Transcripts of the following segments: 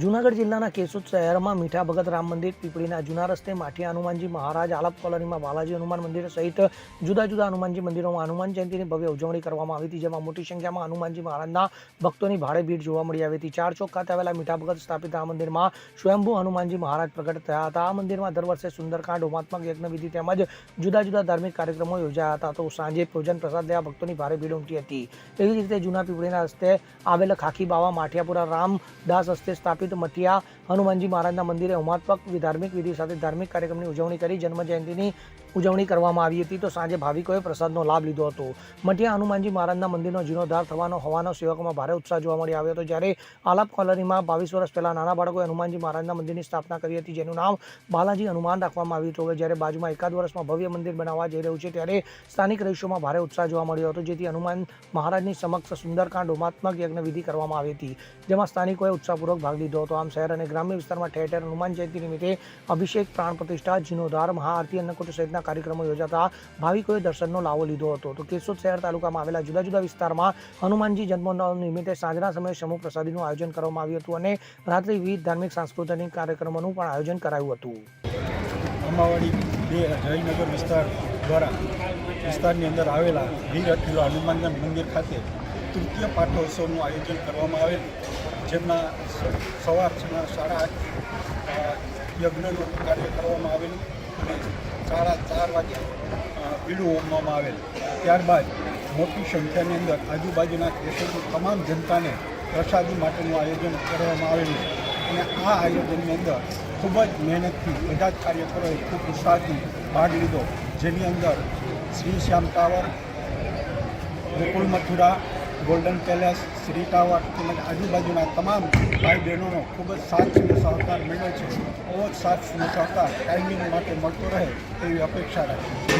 જૂનાગઢ જિલ્લાના કેશોદ શહેરમાં મીઠા ભગત રામ મંદિર, પીપળીના જૂના રસ્તે માઠિયા હનુમાનજી મહારાજ, આલાપ કોલોનીમાં બાલાજી હનુમાન મંદિર સહિત જુદા જુદા હનુમાનજી મંદિરોમાં હનુમાન જયંતિની ભવ્ય ઉજવણી કરવામાં આવી હતી, જેમાં મોટી સંખ્યામાં હનુમાનજી મહારાજના ભક્તોની ભારે ભીડ જોવા મળી આવી હતી. ચાર ચોક ખાતે આવેલા મીઠા ભગત સ્થાપિત આ મંદિરમાં સ્વયંભૂ હનુમાનજી મહારાજ પ્રગટ થયા હતા. આ મંદિરમાં દર વર્ષે સુંદરકાંડ, હોમાત્મક યજ્ઞવિધિ તેમજ જુદા જુદા ધાર્મિક કાર્યક્રમો યોજાયા હતા. તો સાંજે ભોજન પ્રસાદ લેવા ભક્તોની ભારે ભીડ ઉમટી હતી. એવી જ રીતે જૂના પીપળીના રસ્તે આવેલા ખાખી બાવા, માઠિયાપુરા રામદાસ હસ્તે સ્થાપિત મઠિયા હનુમાનજી મહારાજના મંદિરે ઉમાત્મક ધાર્મિક વિધિ સાથે ધાર્મિક કાર્યક્રમની ઉજવણી કરી જન્મ જયંતિની ઉજવણી કરવામાં આવી હતી. તો સાંજે ભાવિકોએ પ્રસાદનો લાભ લીધો હતો. મઠિયા હનુમાનજી મહારાજના મંદિરનો જીર્ણોદ્ધાર થવાનો હોવાનો સેવકોમાં ભારે ઉત્સાહ જોવા મળી આવ્યો હતો. જ્યારે આલાપ કોલોનીમાં બાવીસ વર્ષ પહેલા નાના બાળકોએ હનુમાનજી મહારાજના મંદિરની સ્થાપના કરી હતી, જેનું નામ બાલાજી હનુમાન રાખવામાં આવ્યું હતું. જ્યારે બાજુમાં એકાદ વર્ષમાં ભવ્ય મંદિર બનાવવા જઈ રહ્યું છે, ત્યારે સ્થાનિક રહીશોમાં ભારે ઉત્સાહ જોવા મળ્યો હતો, જેથી હનુમાન મહારાજની સમક્ષ સુંદરકાંડ હોમાત્મક યજ્ઞ વિધિ કરવામાં આવી હતી, જેમાં સ્થાનિકોએ ઉત્સાહપૂર્વક ભાગ લીધો હતો આમ શહેર અને ગ્રામ્ય વિસ્તારમાં ઠેર ઠેર હનુમાન જયંતિ નિમિત્તે અભિષેક, પ્રાણ પ્રતિષ્ઠા, જીર્ણોદ્ધાર, મહાઆરતી અન્નકૂટ સહિતના કાર્યક્રમો યોજાતા ભાવિકોએ દર્શનનો લાવો લીધો હતો. તો કેશોદ શહેર તાલુકામાં આવેલા જુદા જુદા વિસ્તારમાં હનુમાનજી જન્મોત્સવ નિમિત્તે સાંજના સમયે સમૂહ પ્રસાદીનું આયોજન કરવામાં આવ્યું હતું અને રાત્રે વિવિધ ધાર્મિક, સાંસ્કૃતિક કાર્યક્રમોનું પણ આયોજન કરાયું હતું. અમાવાડી જયનગર વિસ્તાર દ્વારા વિસ્તારની અંદર આવેલા વીર અખિલો મંદિર ખાતે તૃતીય પાઠોત્સવનું આયોજન કરવામાં આવેલ જેમના સ- સવારના સાડા આઠ યજ્ઞનું કાર્ય કરવામાં આવેલું અને સાડા ચાર વાગ્યા પીડું પીળું હોમવામાં આવેલ. ત્યારબાદ મોટી સંખ્યાની અંદર આજુબાજુના દેશોની તમામ જનતાને પ્રસાદી માટેનું આયોજન કરવામાં આવેલું. અને આ આયોજનની અંદર ખૂબ જ મહેનતથી બધા જ કાર્યકરોએ ખૂબ ઉત્સાહથી ભાગ લીધો. જેની અંદર Shri Shyam tower Gokul Mathura golden palace Shri tower તેમજ આજુબાજુના તમામ ભાઈ બહેનોનો ખૂબ જ સાથ અને સહકાર મળ્યો છે. એવો જ સાથ અને સહકાર કાયમી માટે મળતો રહે તેવી અપેક્ષા રાખી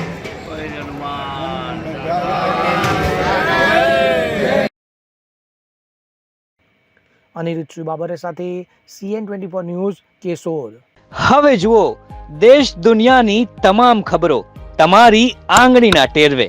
અનિરુદ્ધ બાબરે સાથે CN twenty four news Keshod. હવે જુઓ દેશ દુનિયાની તમામ ખબરો તમારી આંગળીના ટેરવે.